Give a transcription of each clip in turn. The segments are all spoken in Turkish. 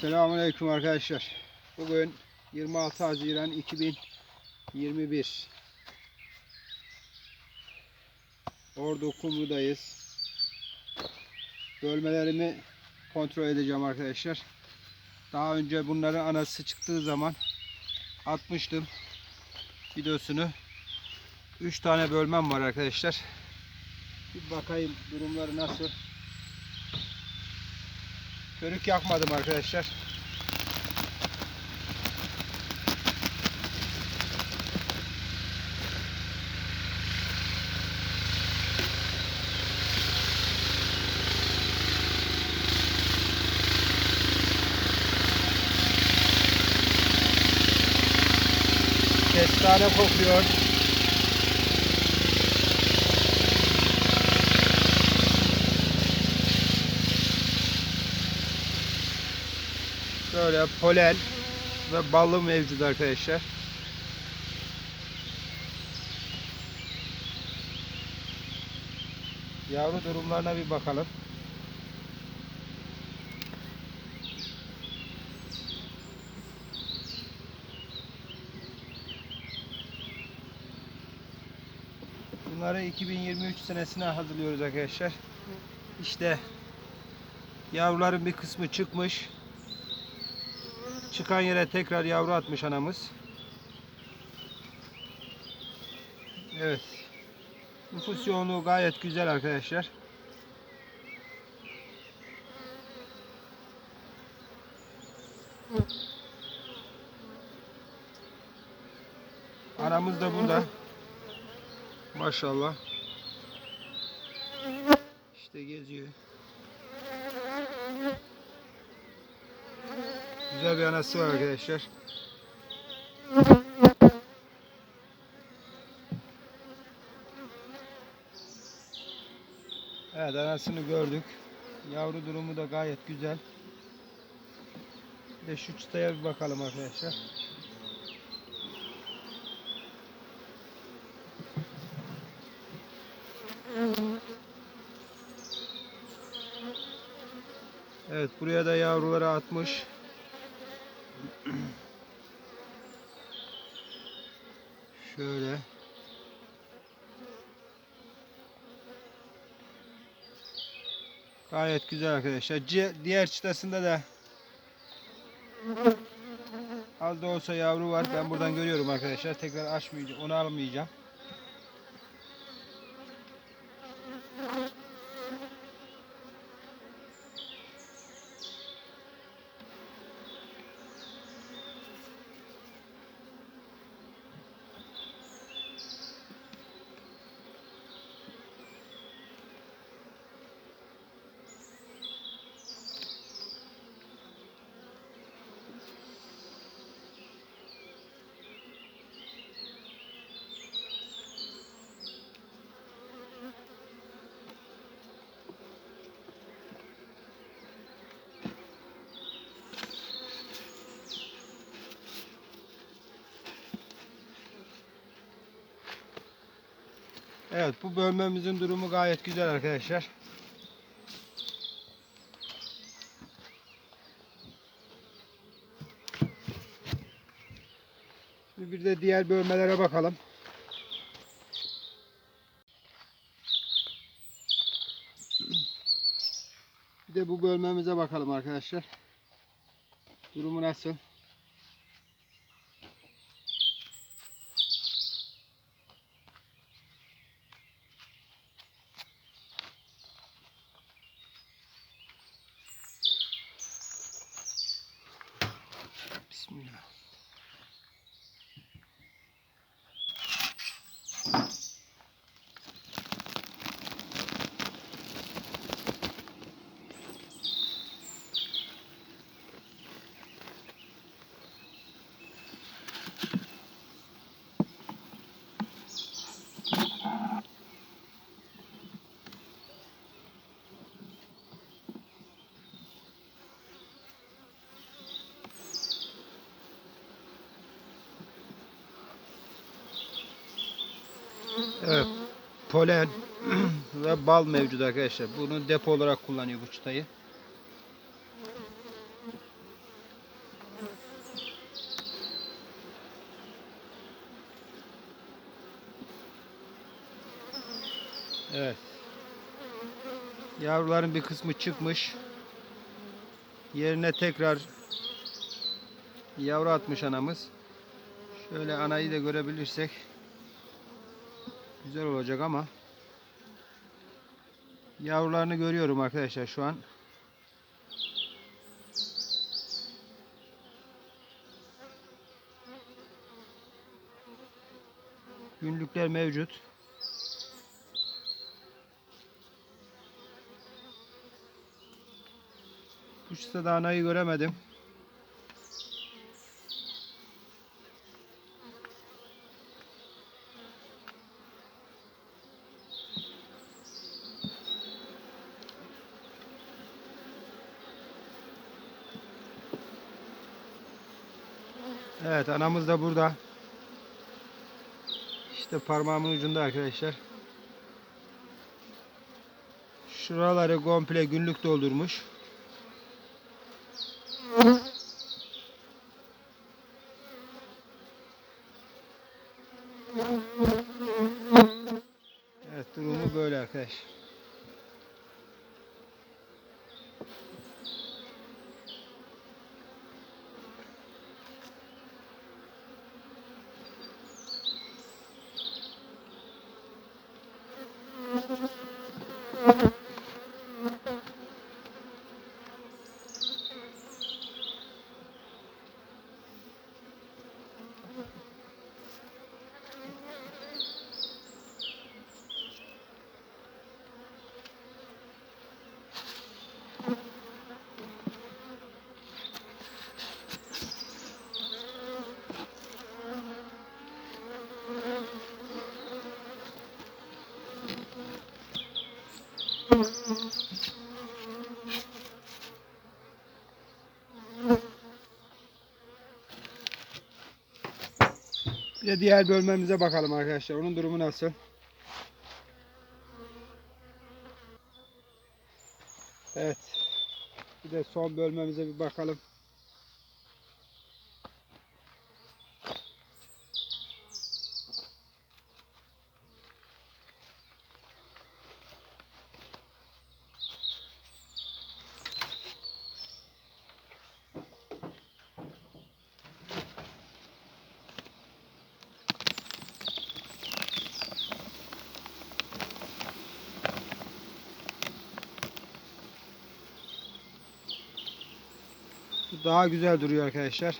Selamünaleyküm arkadaşlar. Bugün 26 Haziran 2021. Ordu Kumru'dayız. Bölmelerimi kontrol edeceğim arkadaşlar. Daha önce bunların anası çıktığı zaman atmıştım videosunu. 3 tane bölmem var arkadaşlar. Bir bakayım durumları nasıl. Körük yakmadım arkadaşlar. Kestane kokuyor. Böyle polen ve ballı mevcut arkadaşlar. Yavru durumlarına bir bakalım. Bunları 2023 senesine hazırlıyoruz arkadaşlar. İşte yavruların bir kısmı çıkmış. Çıkan yere tekrar yavru atmış anamız. Evet. Nüfus yoğunluğu gayet güzel arkadaşlar. Anamız da burada. Maşallah. İşte geziyor. Güzel bir anası var arkadaşlar. Evet anasını gördük. Yavru durumu da gayet güzel. Bir de şu çıtaya bir bakalım arkadaşlar. Evet buraya da yavruları atmış. Şöyle. Güzel arkadaşlar. Ci- Diğer çıtasında da az da olsa yavru var. Ben buradan görüyorum arkadaşlar. Tekrar açmayacağım. Onu almayacağım. Evet bu bölmemizin durumu gayet güzel arkadaşlar. Şimdi bir de diğer bölmelere bakalım. Bir de bu bölmemize bakalım arkadaşlar. Durumu nasıl? 있습니다. Evet, polen ve bal mevcut arkadaşlar. Bunu depo olarak kullanıyor bu çıtayı. Evet. Yavruların bir kısmı çıkmış. Yerine tekrar yavru atmış anamız. Şöyle anayı da görebilirsek güzel olacak ama yavrularını görüyorum arkadaşlar şu an. Günlükler mevcut. Kuşta da anayı göremedim. Evet anamız da burada. İşte parmağımın ucunda arkadaşlar. Şuraları komple günlük doldurmuş. Evet durumu böyle arkadaş. Bir de diğer bölmemize bakalım arkadaşlar. Onun durumu nasıl? Evet. Bir de son bölmemize bir bakalım. Daha güzel duruyor arkadaşlar.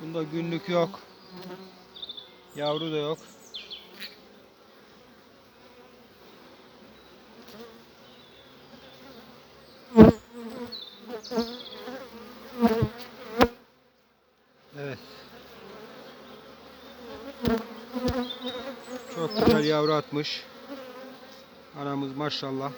Bunda günlük yok. Yavru da yok. Evet. Çok güzel yavru atmış. Anamız maşallah.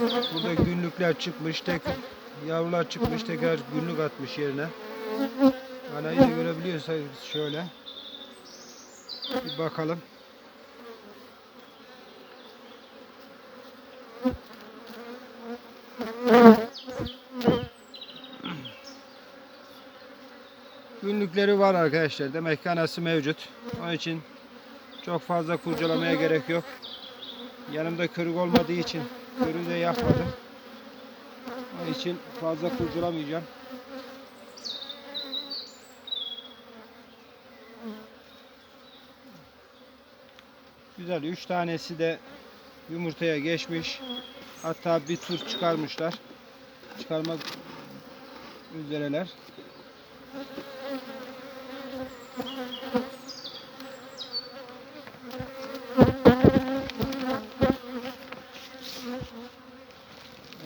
Evet, burada günlükler çıkmış, tek yavrular çıkmış, tekrar günlük atmış yerine. Anayı da görebiliyorsanız şöyle. Bir bakalım. Günlükleri var arkadaşlar. Demek ki anası mevcut. Onun için çok fazla kurcalamaya gerek yok. Yanımda körük olmadığı için körüğü de yapmadım. Onun için fazla kurcalamayacağım. Güzel. Üç tanesi de yumurtaya geçmiş. Hatta bir tur çıkarmışlar. Çıkarmak üzereler.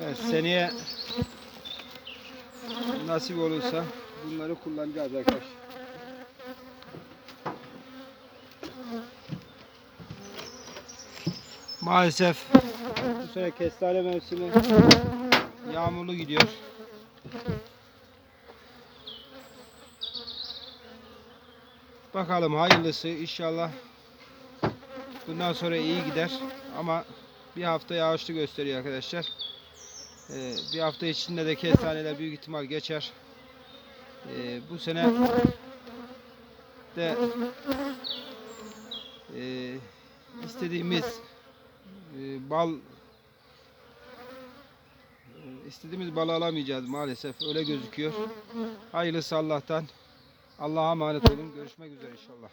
Evet, seneye nasip olursa bunları kullanacağız arkadaşlar. Maalesef bu sene kestane mevsimi yağmurlu gidiyor. Bakalım hayırlısı inşallah bundan sonra iyi gider ama bir hafta yağışlı gösteriyor arkadaşlar. Ee, bir hafta içinde de kestaneler büyük ihtimal geçer. Ee, bu sene de e, istediğimiz e, bal istediğimiz balı alamayacağız maalesef öyle gözüküyor. Hayırlısı Allah'tan. Allah'a emanet olun. Görüşmek üzere inşallah.